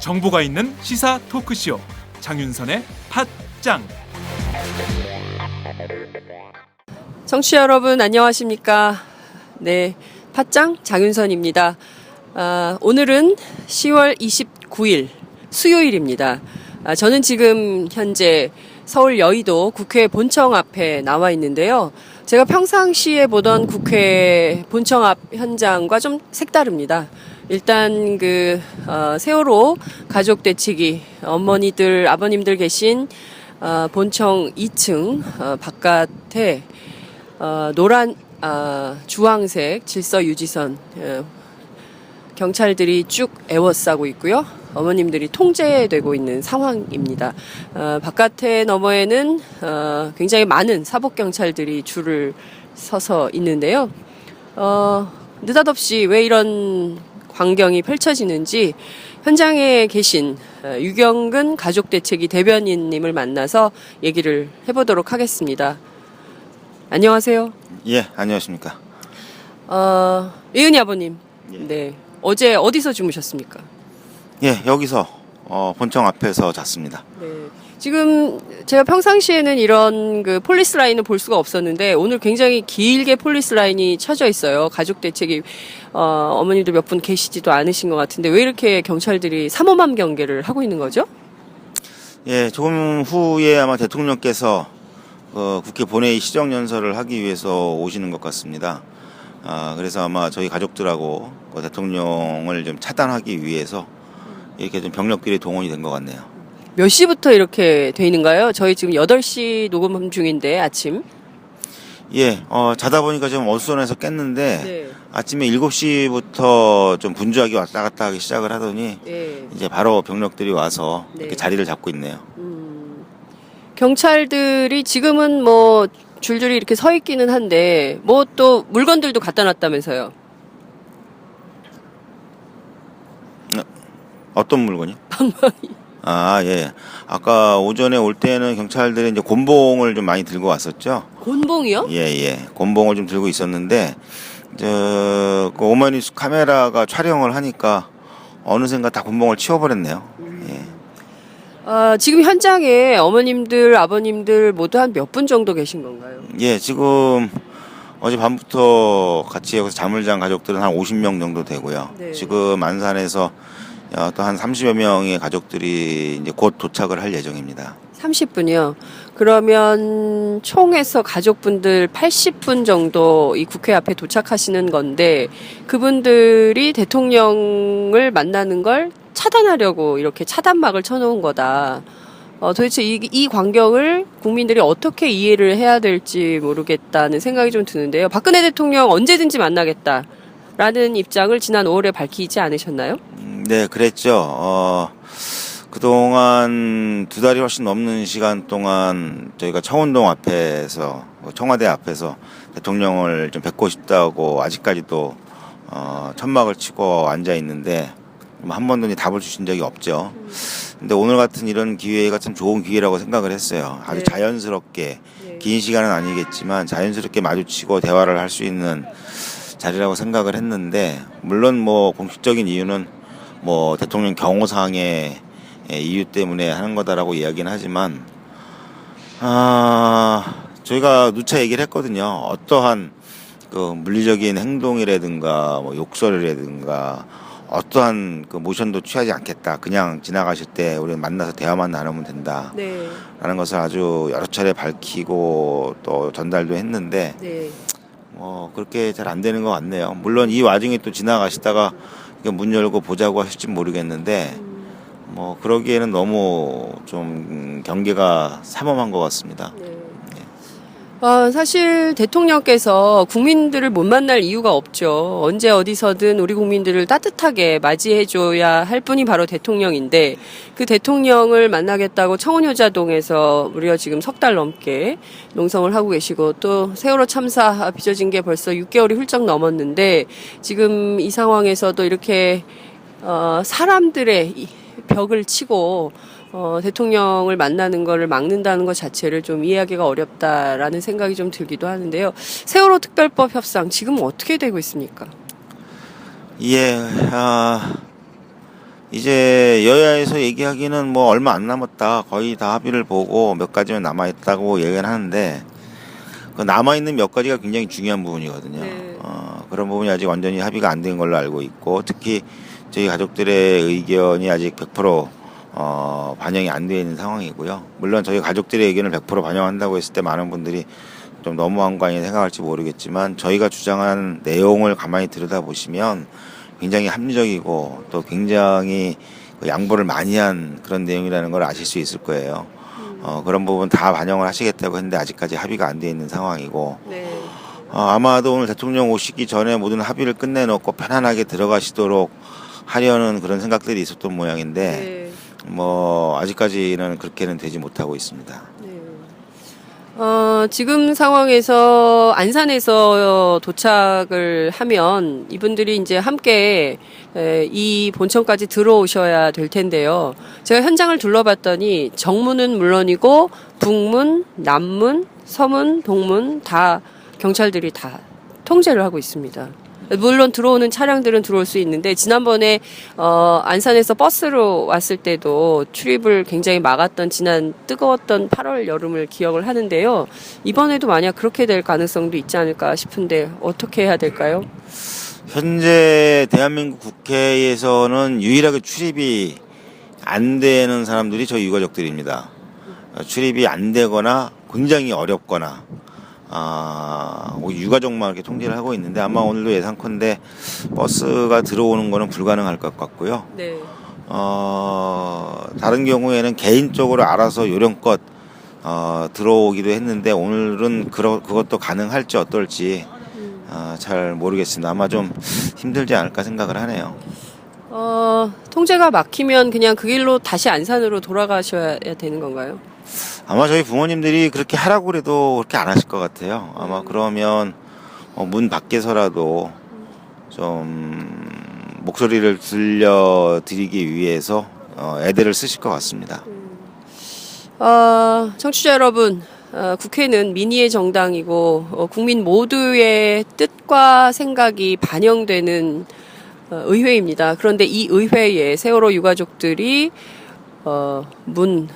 정보가 있는 시사 토크쇼 장윤선의 팟짱 청취자 여러분 안녕하십니까? 네, 팟짱 장윤선입니다. 아, 오늘은 10월 29일 수요일입니다. 아, 저는 지금 현재 서울 여의도 국회 본청 앞에 나와 있는데요. 제가 평상시에 보던 국회 본청 앞 현장과 좀 색다릅니다. 일단 그 어, 세월호 가족 대치기 어머니들 아버님들 계신 어, 본청 2층 어, 바깥에 어, 노란 아, 주황색 질서 유지선 어, 경찰들이 쭉 에워싸고 있고요. 어머님들이 통제되고 있는 상황입니다. 어, 바깥에 너머에는 어, 굉장히 많은 사복 경찰들이 줄을 서서 있는데요. 어, 느닷없이 왜 이런 광경이 펼쳐지는지 현장에 계신 어, 유경근 가족대책위 대변인님을 만나서 얘기를 해보도록 하겠습니다. 안녕하세요. 예, 안녕하십니까. 어, 이은희 아버님. 예. 네. 어제 어디서 주무셨습니까? 예, 여기서 어, 본청 앞에서 잤습니다. 네. 지금 제가 평상시에는 이런 그 폴리스 라인을 볼 수가 없었는데 오늘 굉장히 길게 폴리스 라인이 쳐져 있어요. 가족 대책이 어, 어머님들 몇분 계시지도 않으신 것 같은데 왜 이렇게 경찰들이 삼엄한 경계를 하고 있는 거죠? 예, 조금 후에 아마 대통령께서 어, 국회 본회의 시정 연설을 하기 위해서 오시는 것 같습니다. 아, 그래서 아마 저희 가족들하고 그 대통령을 좀 차단하기 위해서 이렇게 좀 병력들이 동원이 된 것 같네요. 몇 시부터 이렇게 돼 있는가요? 저희 지금 8시 녹음 중인데 아침. 예, 어, 자다 보니까 좀 어수선해서 깼는데 네. 아침에 7시부터 좀 분주하게 왔다 갔다 하기 시작을 하더니 네. 이제 바로 병력들이 와서 네. 이렇게 자리를 잡고 있네요. 음, 경찰들이 지금은 뭐 줄줄이 이렇게 서 있기는 한데 뭐 또 물건들도 갖다 놨다면서요. 어떤 물건이요? 아, 예. 아까 오전에 올 때는 경찰들이 이제 곤봉을 좀 많이 들고 왔었죠. 곤봉이요? 예, 예. 곤봉을 좀 들고 있었는데, 저, 그 오마이뉴스 카메라가 촬영을 하니까 어느샌가 다 곤봉을 치워버렸네요. 예. 아, 지금 현장에 어머님들, 아버님들 모두 한 몇 분 정도 계신 건가요? 예, 지금 어제 밤부터 같이 여기서 잔 가족들은 한 50명 정도 되고요. 네. 지금 안산에서 또 한 30여 명의 가족들이 이제 곧 도착을 할 예정입니다. 30분이요. 그러면 총에서 가족분들 80분 정도 이 국회 앞에 도착하시는 건데 그분들이 대통령을 만나는 걸 차단하려고 이렇게 차단막을 쳐놓은 거다. 어, 도대체 이, 이 광경을 국민들이 어떻게 이해를 해야 될지 모르겠다는 생각이 좀 드는데요. 박근혜 대통령 언제든지 만나겠다 라는 입장을 지난 5월에 밝히지 않으셨나요? 음, 네, 그랬죠. 어, 그동안 두 달이 훨씬 넘는 시간 동안 저희가 청운동 앞에서, 어, 청와대 앞에서 대통령을 좀 뵙고 싶다고 아직까지도 어, 천막을 치고 앉아 있는데 뭐한 번도 이제 답을 주신 적이 없죠. 근데 오늘 같은 이런 기회가 참 좋은 기회라고 생각을 했어요. 아주 네. 자연스럽게 긴 시간은 아니겠지만 자연스럽게 마주치고 대화를 할 수 있는 자리라고 생각을 했는데 물론 뭐 공식적인 이유는 뭐 대통령 경호상의 예, 이유 때문에 하는 거다라고 이야기는 하지만 아 저희가 누차 얘기를 했거든요. 어떠한 그 물리적인 행동이라든가 뭐 욕설이라든가 어떠한 그 모션도 취하지 않겠다. 그냥 지나가실 때 우리는 만나서 대화만 나누면 된다. 네. 라는 것을 아주 여러 차례 밝히고 또 전달도 했는데 네. 뭐 그렇게 잘 안 되는 것 같네요. 물론 이 와중에 또 지나가시다가 문 열고 보자고 하실지 모르겠는데 뭐 그러기에는 너무 좀 경계가 삼엄한 것 같습니다. 어, 사실 대통령께서 국민들을 못 만날 이유가 없죠. 언제 어디서든 우리 국민들을 따뜻하게 맞이해줘야 할 분이 바로 대통령인데 그 대통령을 만나겠다고 청운효자동에서 무려 지금 석 달 넘게 농성을 하고 계시고 또 세월호 참사 빚어진 게 벌써 6개월이 훌쩍 넘었는데 지금 이 상황에서도 이렇게 어, 사람들의 이 벽을 치고 어, 대통령을 만나는 거를 막는다는 것 자체를 좀 이해하기가 어렵다라는 생각이 좀 들기도 하는데요. 세월호 특별법 협상 지금 어떻게 되고 있습니까? 예, 아, 이제 여야에서 얘기하기는 뭐 얼마 안 남았다. 거의 다 합의를 보고 몇 가지만 남아있다고 얘기를 하는데, 그 남아있는 몇 가지가 굉장히 중요한 부분이거든요. 네. 어, 그런 부분이 아직 완전히 합의가 안 된 걸로 알고 있고, 특히 저희 가족들의 의견이 아직 100% 어, 반영이 안 되어 있는 상황이고요. 물론 저희 가족들의 의견을 100% 반영한다고 했을 때 많은 분들이 좀 너무한 거 아니냐 생각할지 모르겠지만 저희가 주장한 내용을 가만히 들여다보시면 굉장히 합리적이고 또 굉장히 그 양보를 많이 한 그런 내용이라는 걸 아실 수 있을 거예요. 어, 그런 부분 다 반영을 하시겠다고 했는데 아직까지 합의가 안 되어 있는 상황이고 네. 어, 아마도 오늘 대통령 오시기 전에 모든 합의를 끝내놓고 편안하게 들어가시도록 하려는 그런 생각들이 있었던 모양인데 네. 뭐 아직까지는 그렇게는 되지 못하고 있습니다. 네. 어, 지금 상황에서 안산에서 도착을 하면 이분들이 이제 함께 에, 이 본청까지 들어오셔야 될 텐데요. 제가 현장을 둘러봤더니 정문은 물론이고 북문, 남문, 서문, 동문 다 경찰들이 다 통제를 하고 있습니다. 물론 들어오는 차량들은 들어올 수 있는데 지난번에 어, 안산에서 버스로 왔을 때도 출입을 굉장히 막았던 지난 뜨거웠던 8월 여름을 기억을 하는데요. 이번에도 만약 그렇게 될 가능성도 있지 않을까 싶은데 어떻게 해야 될까요? 현재 대한민국 국회에서는 유일하게 출입이 안 되는 사람들이 저희 유가족들입니다. 어, 출입이 안 되거나 굉장히 어렵거나 아, 뭐 유가족만 이렇게 통제를 하고 있는데 아마 오늘도 예상컨대 버스가 들어오는 거는 불가능할 것 같고요. 네. 어, 다른 경우에는 개인적으로 알아서 요령껏 어, 들어오기도 했는데 오늘은 그러, 그것도 가능할지 어떨지 어, 잘 모르겠습니다. 아마 좀 힘들지 않을까 생각을 하네요. 어, 통제가 막히면 그냥 그 길로 다시 안산으로 돌아가셔야 되는 건가요? 아마 저희 부모님들이 그렇게 하라고 그래도 그렇게 안 하실 것 같아요. 아마 그러면 어, 문 밖에서라도 좀 목소리를 들려드리기 위해서 어, 애들을 쓰실 것 같습니다. 어, 청취자 여러분, 어, 국회는 민의의 정당이고 어, 국민 모두의 뜻과 생각이 반영되는 어, 의회입니다. 그런데 이 의회에 세월호 유가족들이 어, 문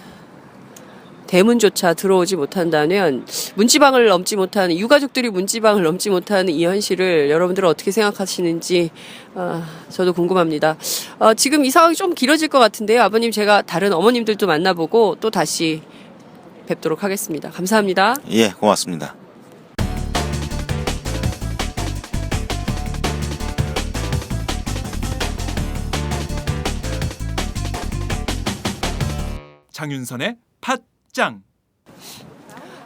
대문조차 들어오지 못한다면 문지방을 넘지 못하는 유가족들이 문지방을 넘지 못하는 이 현실을 여러분들은 어떻게 생각하시는지 어, 저도 궁금합니다. 어, 지금 이 상황이 좀 길어질 것 같은데요. 아버님 제가 다른 어머님들도 만나보고 또 다시 뵙도록 하겠습니다. 감사합니다. 예, 고맙습니다. 장윤선의 팟 짱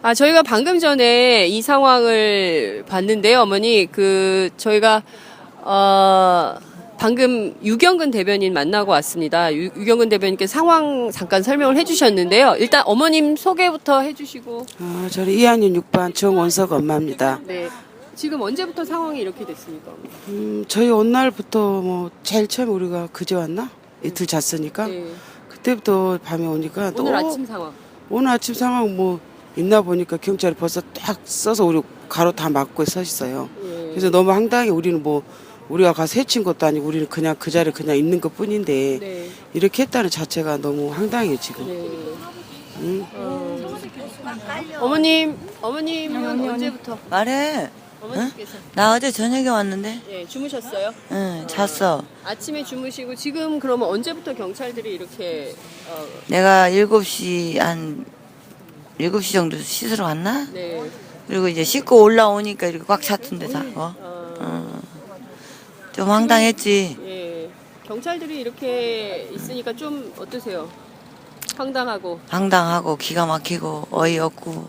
아, 저희가 방금 전에 이 상황을 봤는데요, 어머니. 그, 저희가, 어, 방금 유경근 대변인 만나고 왔습니다. 유, 유경근 대변인께 상황 잠깐 설명을 해주셨는데요. 일단 어머님 소개부터 해주시고. 어, 저는 2학년 6반 정원석 엄마입니다. 네. 지금 언제부터 상황이 이렇게 됐습니까? 음, 저희 온 날부터 뭐 제일 처음 우리가 그제 왔나? 이틀 잤으니까 네. 그때부터 밤에 오니까 또 오늘 아침 상황. 오늘 아침 상황 뭐 있나 보니까 경찰이 벌써 딱 써서 우리 가로 다 막고 서 있어요. 예. 그래서 너무 황당해 우리는 뭐 우리가 가서 해친 것도 아니고 우리는 그냥 그 자리에 그냥 있는 것 뿐인데 네. 이렇게 했다는 자체가 너무 황당해요 지금. 네. 응? 어. 어머님, 어머님은 언제부터? 말해. 어머님께서. 나 어제 저녁에 왔는데, 예, 주무셨어요? 응, 잤어. 아침에 주무시고 지금 그러면 언제부터 경찰들이 이렇게 어, 내가 7시, 한, 7시 정도 씻으러 왔나? 네. 그리고 이제 씻고 올라오니까 이렇게 꽉 찼던데, 다. 어? 어, 어. 좀 황당했지. 예. 경찰들이 이렇게 있으니까 좀 어떠세요? 황당하고 황당하고, 기가 막히고, 어이없고,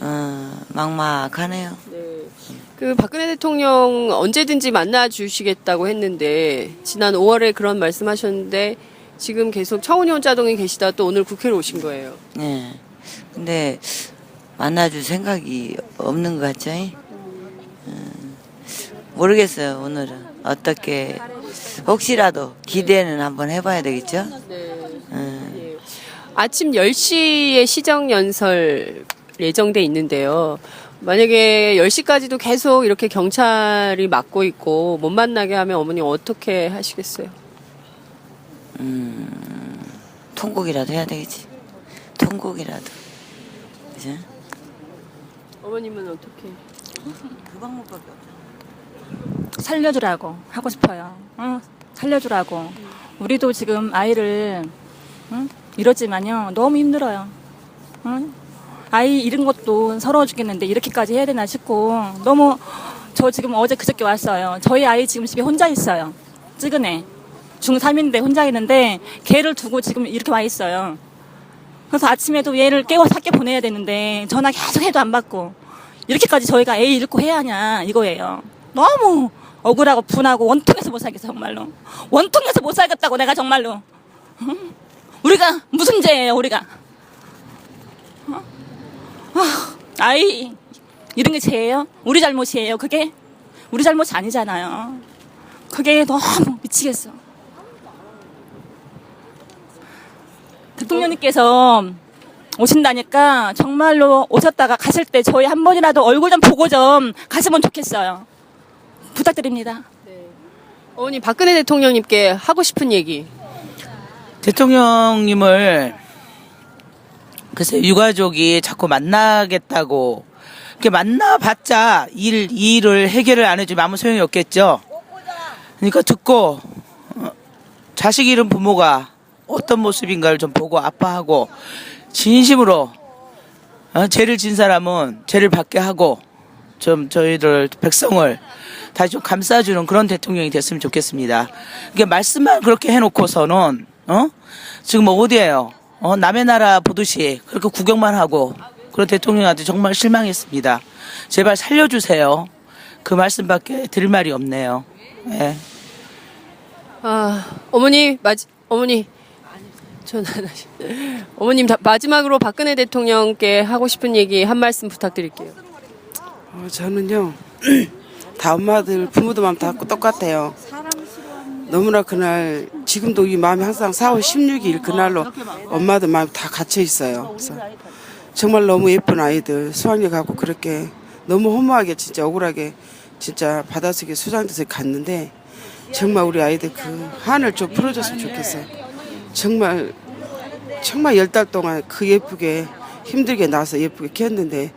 어, 막막하네요. 네. 그 박근혜 대통령 언제든지 만나 주시겠다고 했는데 지난 5월에 그런 말씀하셨는데 지금 계속 청운이 혼자동에 계시다 또 오늘 국회로 오신 거예요. 네. 근데, 만나줄 생각이 없는 것 같죠? 음, 모르겠어요, 오늘은. 어떻게, 혹시라도 기대는 한번 해봐야 되겠죠? 네. 음. 예. 아침 10시에 시정 연설 예정돼 있는데요. 만약에 10시까지도 계속 이렇게 경찰이 막고 있고 못 만나게 하면 어머니 어떻게 하시겠어요? 통곡이라도 해야 되겠지. 통곡이라도. 그죠? 어머님은 어떻게? 그 방법밖에 없어. 살려주라고 하고 싶어요. 어? 살려주라고. 우리도 지금 아이를 응? 이러지만요 너무 힘들어요. 응? 아이 잃은 것도 서러워 죽겠는데 이렇게까지 해야 되나 싶고 너무 저 지금 어제 그저께 왔어요. 저희 아이 지금 집에 혼자 있어요. 찌그네. 중3인데 혼자 있는데 걔를 두고 지금 이렇게 와 있어요. 그래서 아침에도 얘를 깨워서 학교 보내야 되는데 전화 계속 해도 안 받고 이렇게까지 저희가 애 잃고 해야 하냐 이거예요. 너무 억울하고 분하고 원통해서 못 살겠어 정말로. 원통해서 못 살겠다고 내가 정말로. 응? 우리가 무슨 죄예요 우리가. 어? 아, 아이 이런 게 죄예요? 우리 잘못이에요 그게? 우리 잘못이 아니잖아요. 그게 너무 미치겠어. 대통령님께서 오신다니까 정말로 오셨다가 가실 때 저희 한 번이라도 얼굴 좀 보고 좀 가시면 좋겠어요. 부탁드립니다. 어머니 박근혜 대통령님께 하고 싶은 얘기. 대통령님을 글쎄 유가족이 자꾸 만나겠다고 이렇게 만나봤자 일, 이 일을 해결을 안 해주면 아무 소용이 없겠죠. 그러니까 듣고 어, 자식 잃은 부모가 어떤 모습인가를 좀 보고 아파하고 진심으로 어, 죄를 진 사람은 죄를 받게 하고 좀 저희들 백성을 다시 좀 감싸주는 그런 대통령이 됐으면 좋겠습니다. 이게 말씀만 그렇게 해놓고서는 어 지금 어디에요? 어 남의 나라 보듯이 그렇게 구경만 하고 그런 대통령한테 정말 실망했습니다. 제발 살려주세요. 그 말씀밖에 드릴 말이 없네요. 예. 아, 어머니, 마지, 어머니. 전화 다시. 어머님, 다- 마지막으로 박근혜 대통령께 하고 싶은 얘기 한 말씀 부탁드릴게요. 어, 저는요 다 엄마들 부모들 마음 다 똑같아요. 너무나 그날 지금도 이 마음이 항상 4월 16일 그날로 엄마들 마음 다 갇혀 있어요. 그래서 정말 너무 예쁜 아이들 수학여행 가고 그렇게 너무 허무하게 진짜 억울하게 진짜 바닷속에 수장돼서 갔는데 정말 우리 아이들 그 한을 좀 풀어줬으면 좋겠어요. 정말 정말 열 달 동안 그 예쁘게 힘들게 나서 예쁘게 키웠는데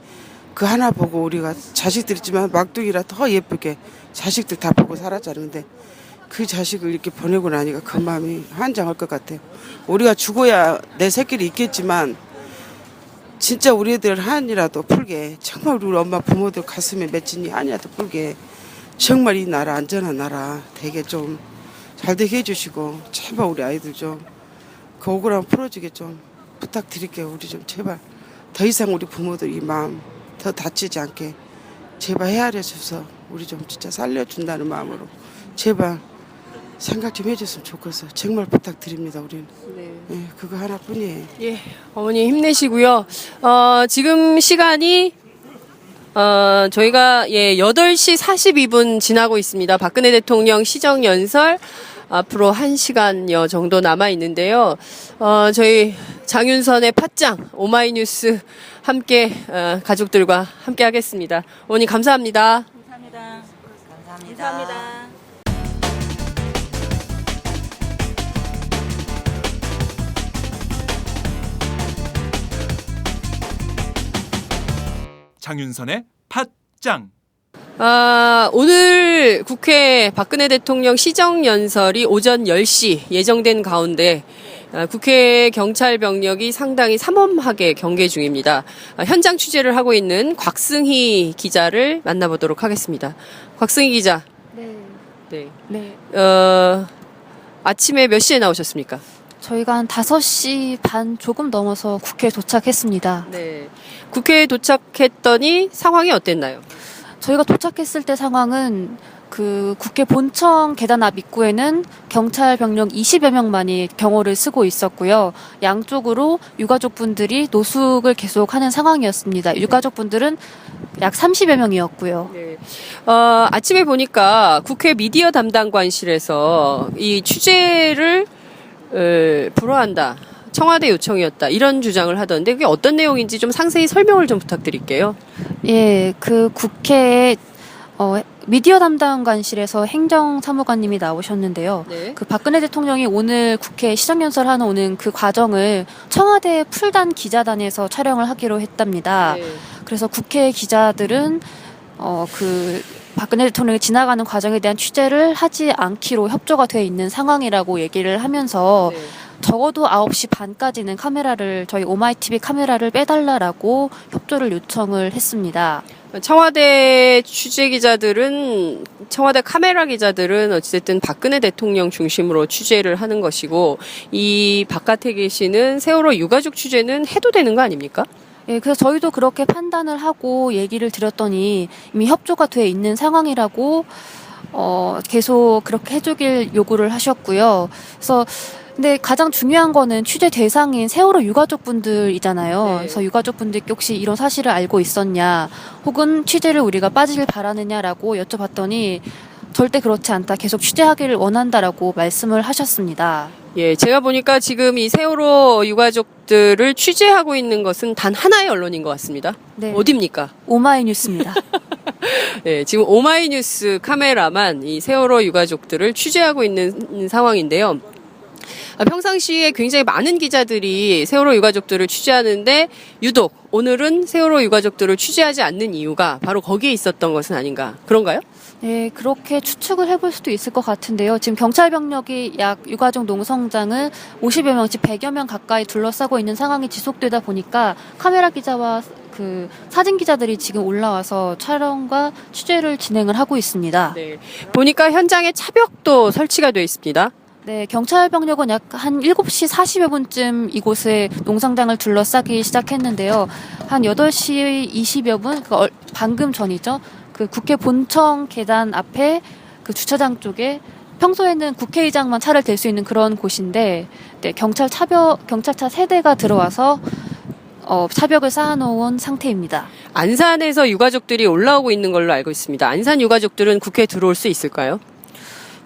그 하나 보고 우리가 자식들 있지만 막둥이라 더 예쁘게 자식들 다 보고 살았잖아요. 근데 그 자식을 이렇게 보내고 나니까 그 마음이 한장할 것 같아요. 우리가 죽어야 내 새끼를 있겠지만 진짜 우리 애들 한이라도 풀게 정말 우리 엄마 부모들 가슴에 맺힌 이 한이라도 풀게 정말 이 나라 안전한 나라 되게 좀 잘 되게 해주시고 제발 우리 아이들 좀 그 억울함 풀어주게 좀 부탁드릴게요. 우리 좀 제발 더 이상 우리 부모들 이 마음 더 다치지 않게 제발 헤아려 줘서 우리 좀 진짜 살려준다는 마음으로 제발 생각 좀 해줬으면 좋겠어요. 정말 부탁드립니다. 우리는 네. 예, 그거 하나뿐이에요. 예, 어머니 힘내시고요. 어, 지금 시간이 어, 저희가 예, 8시 42분 지나고 있습니다. 박근혜 대통령 시정 연설 앞으로 1시간여 정도 남아 있는데요. 어, 저희 장윤선의 팟짱 오마이뉴스 함께 어, 가족들과 함께 하겠습니다. 어머니 감사합니다. 감사합니다. 감사합니다. 장윤선의 팟짱. 아, 오늘 국회 박근혜 대통령 시정연설이 오전 10시 예정된 가운데 아, 국회 경찰 병력이 상당히 삼엄하게 경계 중입니다. 아, 현장 취재를 하고 있는 곽승희 기자를 만나보도록 하겠습니다. 곽승희 기자. 네. 네. 네. 어, 아침에 몇 시에 나오셨습니까? 저희가 한 5시 반 조금 넘어서 국회에 도착했습니다. 네. 국회에 도착했더니 상황이 어땠나요? 저희가 도착했을 때 상황은 그 국회 본청 계단 앞 입구에는 경찰 병력 20여 명만이 경호를 쓰고 있었고요. 양쪽으로 유가족분들이 노숙을 계속 하는 상황이었습니다. 유가족분들은 약 30여 명이었고요. 네. 어, 아침에 보니까 국회 미디어 담당관실에서 이 취재를 어, 불허한다. 청와대 요청이었다 이런 주장을 하던데 그게 어떤 내용인지 좀 상세히 설명을 좀 부탁드릴게요. 예, 그 국회에 어, 미디어 담당관실에서 행정사무관님이 나오셨는데요. 네. 그 박근혜 대통령이 오늘 국회 시정연설하는 오는 그 과정을 청와대 풀단 기자단에서 촬영을 하기로 했답니다. 네. 그래서 국회 기자들은 어, 그 박근혜 대통령이 지나가는 과정에 대한 취재를 하지 않기로 협조가 돼 있는 상황이라고 얘기를 하면서 네. 적어도 9시 반까지는 카메라를 저희 오마이TV 카메라를 빼달라라고 협조를 요청을 했습니다. 청와대 취재 기자들은 청와대 카메라 기자들은 어찌됐든 박근혜 대통령 중심으로 취재를 하는 것이고 이 바깥에 계시는 세월호 유가족 취재는 해도 되는 거 아닙니까? 예, 그래서 저희도 그렇게 판단을 하고 얘기를 드렸더니 이미 협조가 돼 있는 상황이라고 어, 계속 그렇게 해주길 요구를 하셨고요. 그래서 근데 가장 중요한 거는 취재 대상인 세월호 유가족분들이잖아요. 네. 그래서 유가족분들께 혹시 이런 사실을 알고 있었냐, 혹은 취재를 우리가 빠지길 바라느냐라고 여쭤봤더니 절대 그렇지 않다. 계속 취재하기를 원한다라고 말씀을 하셨습니다. 예, 제가 보니까 지금 이 세월호 유가족들을 취재하고 있는 것은 단 하나의 언론인 것 같습니다. 네. 어딥니까? 오마이뉴스입니다. 예, 지금 오마이뉴스 카메라만 이 세월호 유가족들을 취재하고 있는 상황인데요. 아, 평상시에 굉장히 많은 기자들이 세월호 유가족들을 취재하는데 유독 오늘은 세월호 유가족들을 취재하지 않는 이유가 바로 거기에 있었던 것은 아닌가 그런가요? 네, 그렇게 추측을 해볼 수도 있을 것 같은데요. 지금 경찰 병력이 약 유가족 농성장을 50여 명씩 100여 명 가까이 둘러싸고 있는 상황이 지속되다 보니까 카메라 기자와 그 사진 기자들이 지금 올라와서 촬영과 취재를 진행을 하고 있습니다. 네, 보니까 현장에 차벽도 설치가 되어 있습니다. 네, 경찰 병력은 약 한 7시 40여 분쯤 이곳에 농성장을 둘러싸기 시작했는데요. 한 8시 20여 분, 그 얼- 방금 전이죠. 그 국회 본청 계단 앞에 그 주차장 쪽에 평소에는 국회의장만 차를 댈 수 있는 그런 곳인데, 네, 경찰 차벽, 경찰차 세 대가 들어와서 어, 차벽을 쌓아놓은 상태입니다. 안산에서 유가족들이 올라오고 있는 걸로 알고 있습니다. 안산 유가족들은 국회에 들어올 수 있을까요?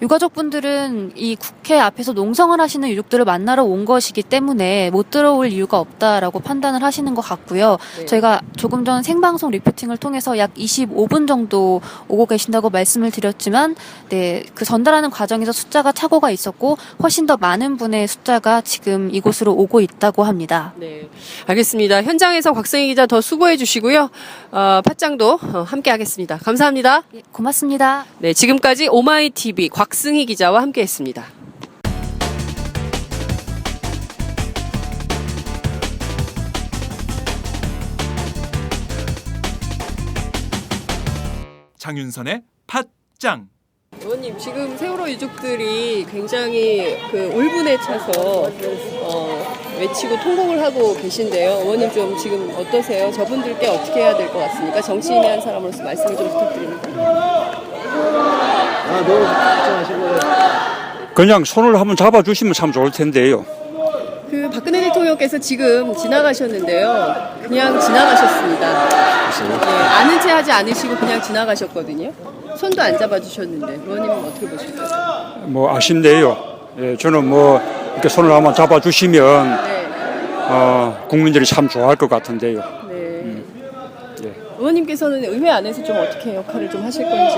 유가족분들은 이 국회 앞에서 농성을 하시는 유족들을 만나러 온 것이기 때문에 못 들어올 이유가 없다라고 판단을 하시는 것 같고요. 네. 저희가 조금 전 생방송 리포팅을 통해서 약 25분 정도 오고 계신다고 말씀을 드렸지만, 네, 그 전달하는 과정에서 숫자가 착오가 있었고, 훨씬 더 많은 분의 숫자가 지금 이곳으로 오고 있다고 합니다. 네, 알겠습니다. 현장에서 곽승희 기자 더 수고해 주시고요. 어, 팟짱도 어, 함께 하겠습니다. 감사합니다. 예, 고맙습니다. 네, 지금까지 오마이 TV 곽 승희 기자와 함께 했습니다. 장윤선의 팟짱 의원님, 지금 세월호 유족들이 굉장히 그 울분에 차서 어, 외치고 통곡을 하고 계신데요. 의원님 좀 지금 어떠세요? 저분들께 어떻게 해야 될 것 같습니까? 정치인의 한 사람으로서 말씀을 좀 부탁드립니다. 그냥 손을 한번 잡아주시면 참 좋을 텐데요. 그 박근혜 대통령께서 지금 지나가셨는데요. 그냥 지나가셨습니다. 예, 아는 체 하지 않으시고 그냥 지나가셨거든요. 손도 안 잡아주셨는데 의원님은 어떻게 보실까요? 뭐 아쉽네요. 예, 저는 뭐 이렇게 손을 한번 잡아주시면 네, 어, 국민들이 참 좋아할 것 같은데요. 네. 예. 의원님께서는 의회 안에서 좀 어떻게 역할을 좀 하실 건지.